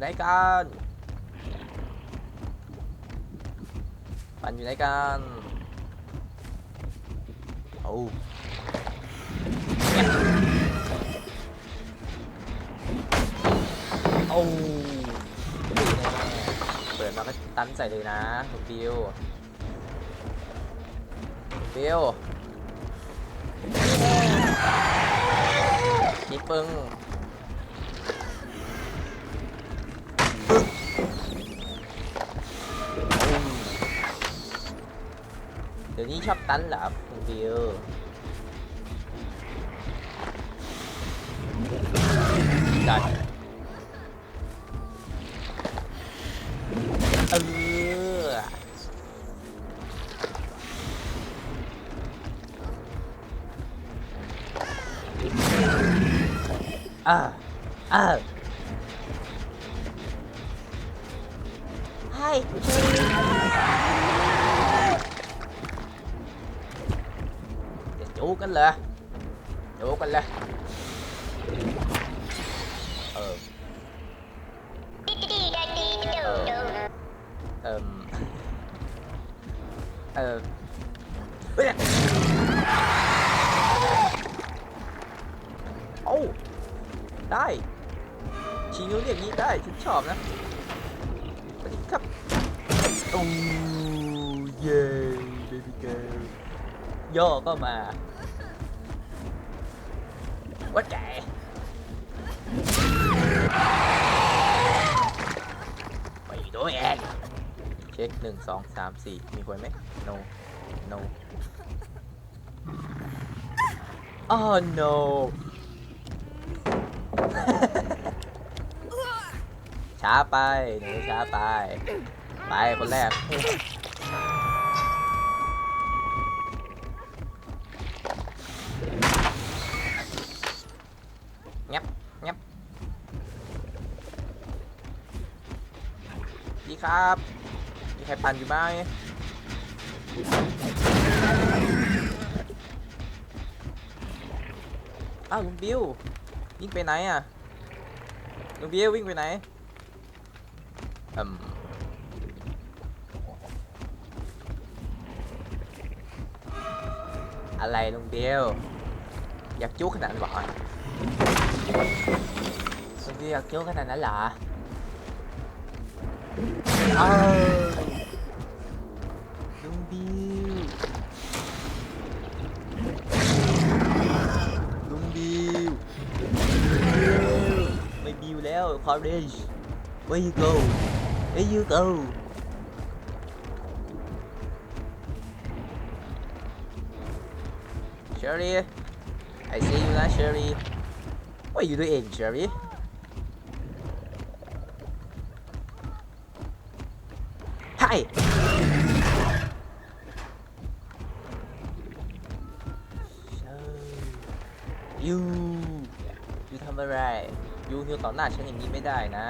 อยู่ไหนกันปันอยู่ไหนกันโอ้โอ้เปิดมาก็ตันใส่เลยนะคุณบิวบิวมีปึ้ง เดี๋ยวนี้ชอบตันเห ดูกันเหรอจูกันเลยเออเอ่มเออเฮ้ยโอ้าได้ชิวเรียกนี้ได้ฉันชอบนะสวัสดีครับโอ้เย้เบบี้เกิร์ลย่อก็มา ว่าแกไปดูเองเช็คหนึ่งสองสามสี่มีคนไหม no no oh no ช้าไปหนูช้าไป ไปคนแรก ครปั่นอยู่ไหมอ้าวลุงบิววิ่งไปไหนอะลุงบิววิ่งไปไหนอืมอะไรลุงบิวอยากจุกขนาดนั้นเหรอลุงบิวอยากจุกขนาดนั้นเหรออ ไม่บิวแล้ว Courage where you go where you go Sherry I see you นะ Sherry What are you doing Sherry Hi ยูยูทำอะไร ยูฮิวต่อหน้าฉันอย่างนี้ไม่ได้นะ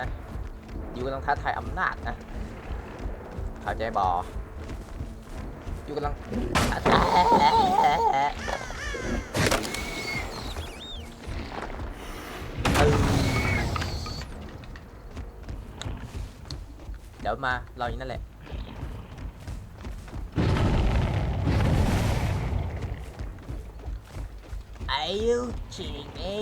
ยูกำลังท้าทายอำนาจนะเข้าใจบอยูกำลังเดี๋ยวมาเรออยู่นั่นแหละ Are you kidding me?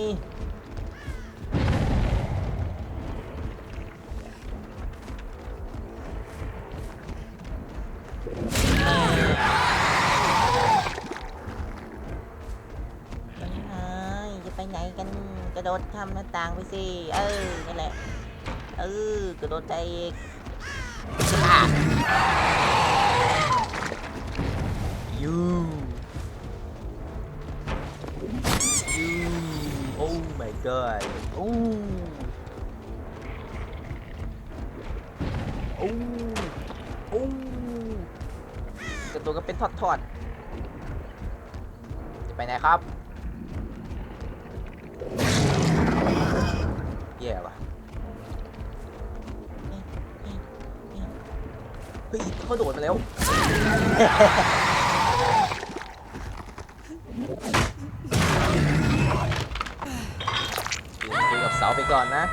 ระโดดข้ามหน้าต่างไปสิ เออนั่นแหละ เออกระโดดไปอีกอะ You You Oh my god Oh Oh Oh กระตัวก็เป็นทอดๆจะไปไหนครับ แย่ว่ะเฮ้ยเขาโดดมาแล้วยืนกับเสาไปก่อนนะ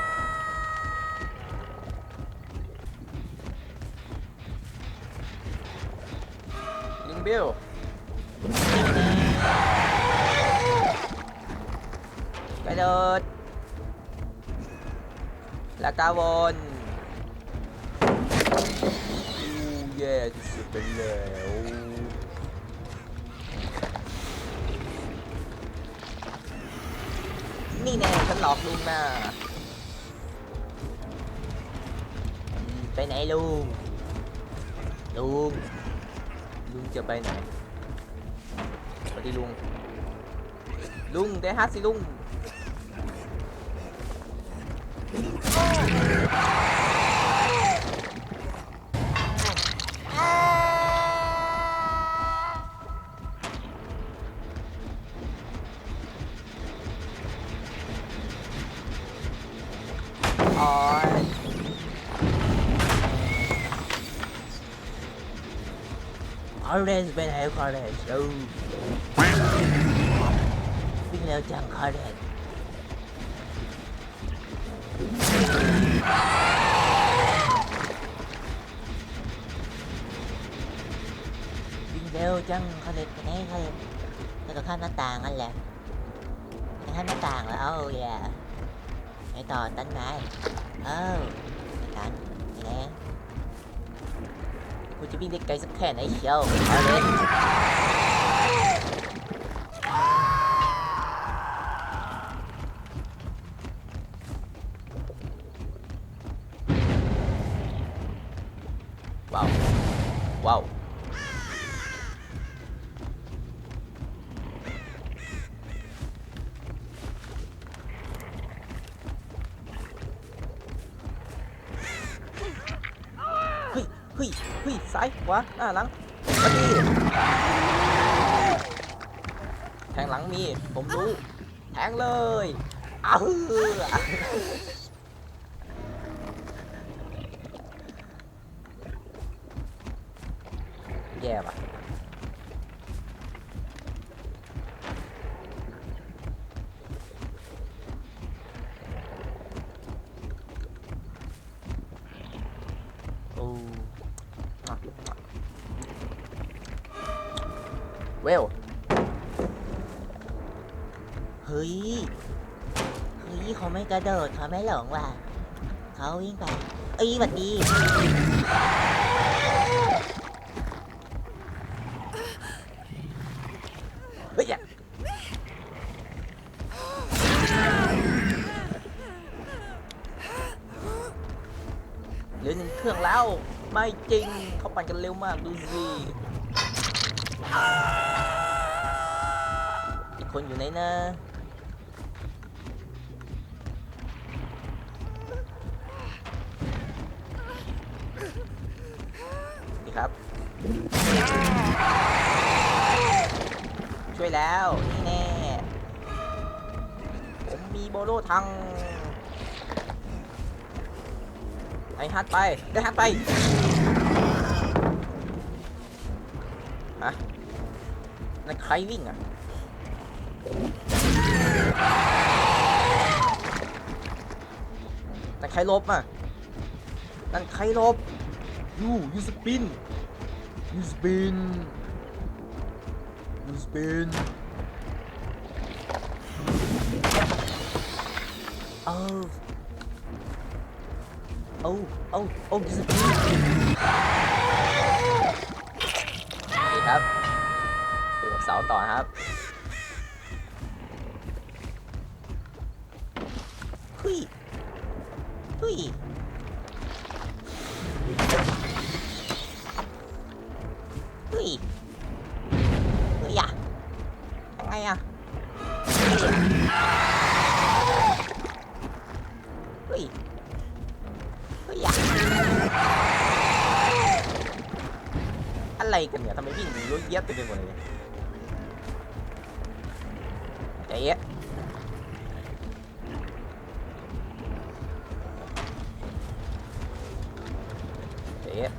ลิงเบลไปเโดด แล้วก็วนอู้แย่สุดไปแล้วนี่แน่ฉันหลอกลุงนะไปไหนลุง ลุง ลุงจะไปไหนสวัสดีลุง ลุงได้ฮัสิลุง โอ้ยคอร์เริงเร็วจังคาเรนวิ่งเร็วจังคอร์เรนไปไหนคอร์เรนไปตรงข้ามหน้าต่างนั่นแหละข้ามหน้าต่างแล้วโอ้ยไปต่อต้นไม้เอ้าตันไปไหนคุณจะวิ่งได้ไกลสักแค่ไหนเชียวเอาเลย ว้าวว้าวเฮ้ยเฮ้ยเฮ้ยซ้ายขวาหน้าหลังมาดีแทงหลังมี ผมรู้ แทงเลยอ้าว ย่ว่ะโอ้เวลเฮ้ย เฮ้ยเขาไม่กระโดดเขาไม่หลงว่ะเขาวิ่งไปเอ้ยหวัดดีเฮ้ยอย่าเหลือหนึ่งเครื่องแล้ว ไม่จริง เขาปั่นกันเร็วมากดูสิอีกคนอยู่ไหนนะนี่ครับ ช่วยแล้ว นี่แน่ ผมมีโบโลทัง ไอฮัทไปได้ฮัทไปฮะนั่นใครวิ่งอะนั่นใครลบอะนั่นใครลบยูยูสปินยูสปินยูสปินเอาเอาเอาเอายูสปินนี่ครับดูกับเสาต่อครับเฮ้ยเฮ้ยเฮ้ยเฮ้ยอะยังไงอะเฮ้ยเฮ้ย อะไรกันเนี่ยทำไมวิ่งรถเย็บเต็มไปหมดเลยเนี่ยใจเย็นใจเย็น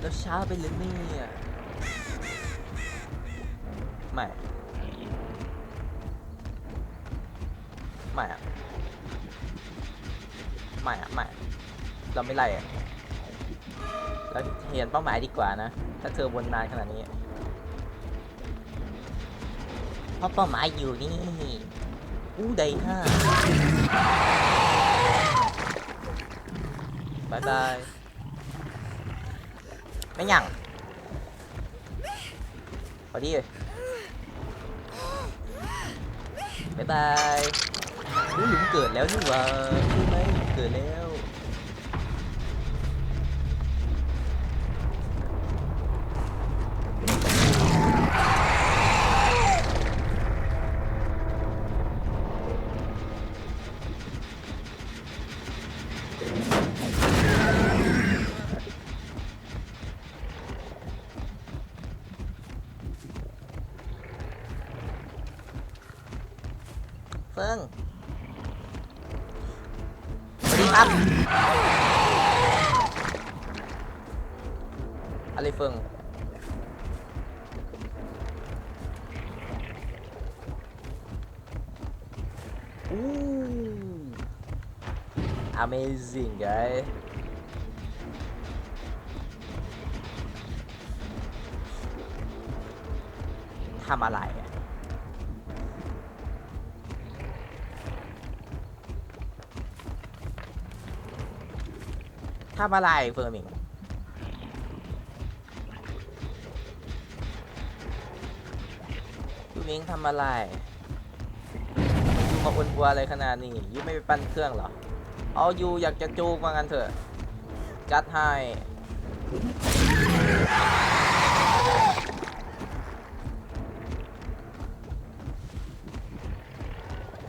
แล้วช้าไปเลยเนี่ยไม่ ไม่อะไม่อะไม่เราไม่ไล่อะเราเห็นเป้าหมายดีกว่านะ ถ้าเธอวนนานขนาดนี้เพราะเป้าหมายอยู่นี่อู้ใดห้าบายบายไม่หยังพอดีเลยบายบาย อู้หลุมเกิดแล้วนี่หว่าใช่ไหมหลุมเกิดแล้วเฟิง ครับอะไรเฟิงอู้ amazing guy ทำอะไร ทำอะไรเฟิร์มิงยูมิงทำอะไรยูมาอนบัวอะไรขนาดนี้ยูไม่ไปปั้นเครื่องหรอ เอายูอยากจะจูกว่างั้นเถอะ จัดให้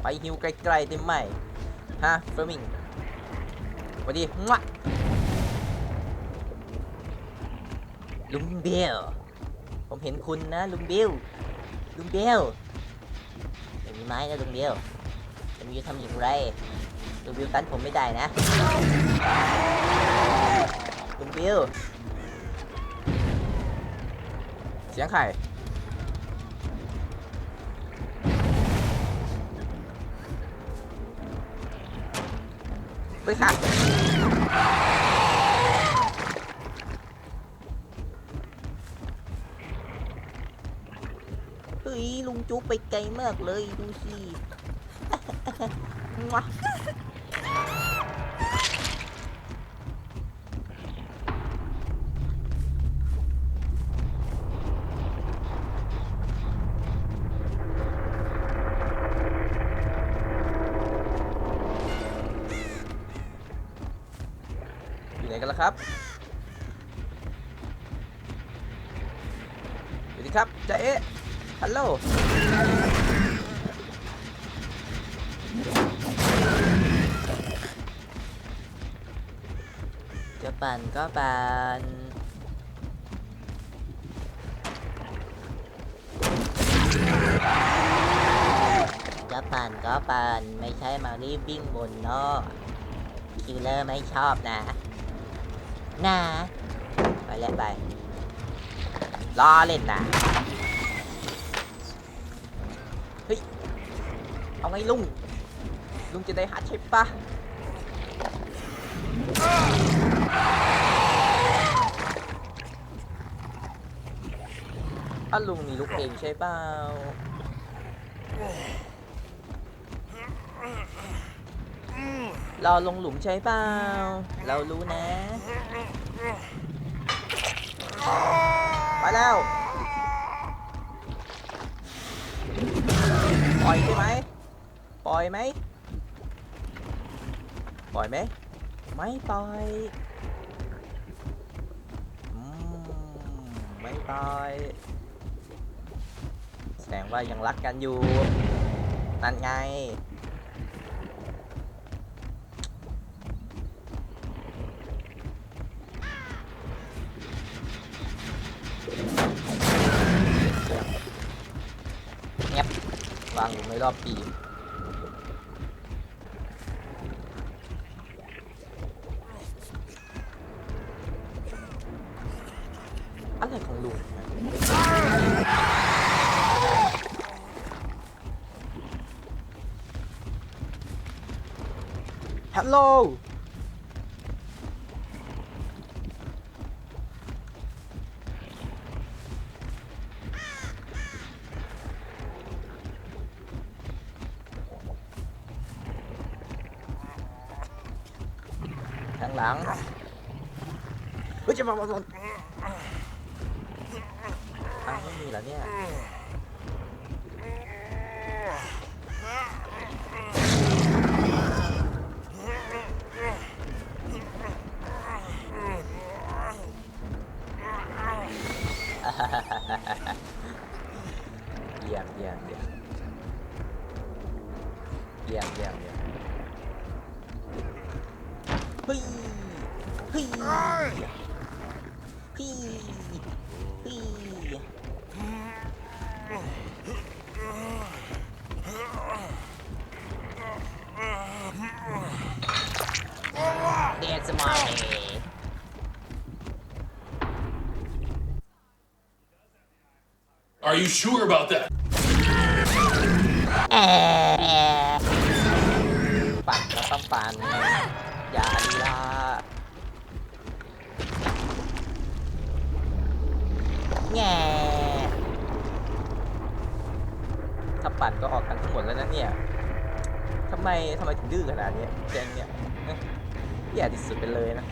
ไปฮิวไกลๆได้ไหมฮะเฟิร์มิงสวัสดีมะ ลุงเบล ผมเห็นคุณนะลุงเบล ลุงเบลไม่มีไม้นะลุงเบลลุงเบลทำอย่างไร ลุงเบลตันผมไม่ได้นะ ลุงเบล เสียงใครไปค่ะ ยลุงจุ๊บไปไกลมากเลยดูสิงะอยู่ไหนกันล่ะครับสวัสดีครับจ๊ะเอ๊ะ ฮัลโหลจะปั่นก็ปั่นจะปั่นก็ปั่นไม่ใช่มารีบวิ่งบนนอกคิลเลอร์ไม่ชอบนะนะไปแล้วไปรอเล่นนะ เฮ้ย เอาไงลุง ลุงจะได้ฮัทใช่ปะอะลุงมีลูกเองใช่เปล่ารอลงหลุมใช่เปล่า เรารู้นะ ไปแล้ว ล่อยใช่ไหมปล่อยไหมปล่อยไหมไม่ปล่อยอืมไม่ปล่อยแสดงว่ายังรักกันอยู่นั่นไง เงียบวางอยู่ใน รอบปี อะไรของลุงฮัลโหล ทางหลังเฮ้ยจะมาบอลทางไม่มีแล้วเนี่ยเยี่ยมเยี่ยมเยี่ยมเยี่ยมเยี่ยมเยี่ยมเฮ้ย เฮ้ยเฮ้ยเฮ้ยเดสมาเ Are you sure about that? ปั่นก็ต้องปั่นอย่าลีลา แง่ถ้าปั่นก็ออกกันทั้งหมดแล้วนะเนี่ยทำไมทำไมถึงดื้อขนาดนี้เจนเนี่ยแย่ที่สุดไปเลยนะ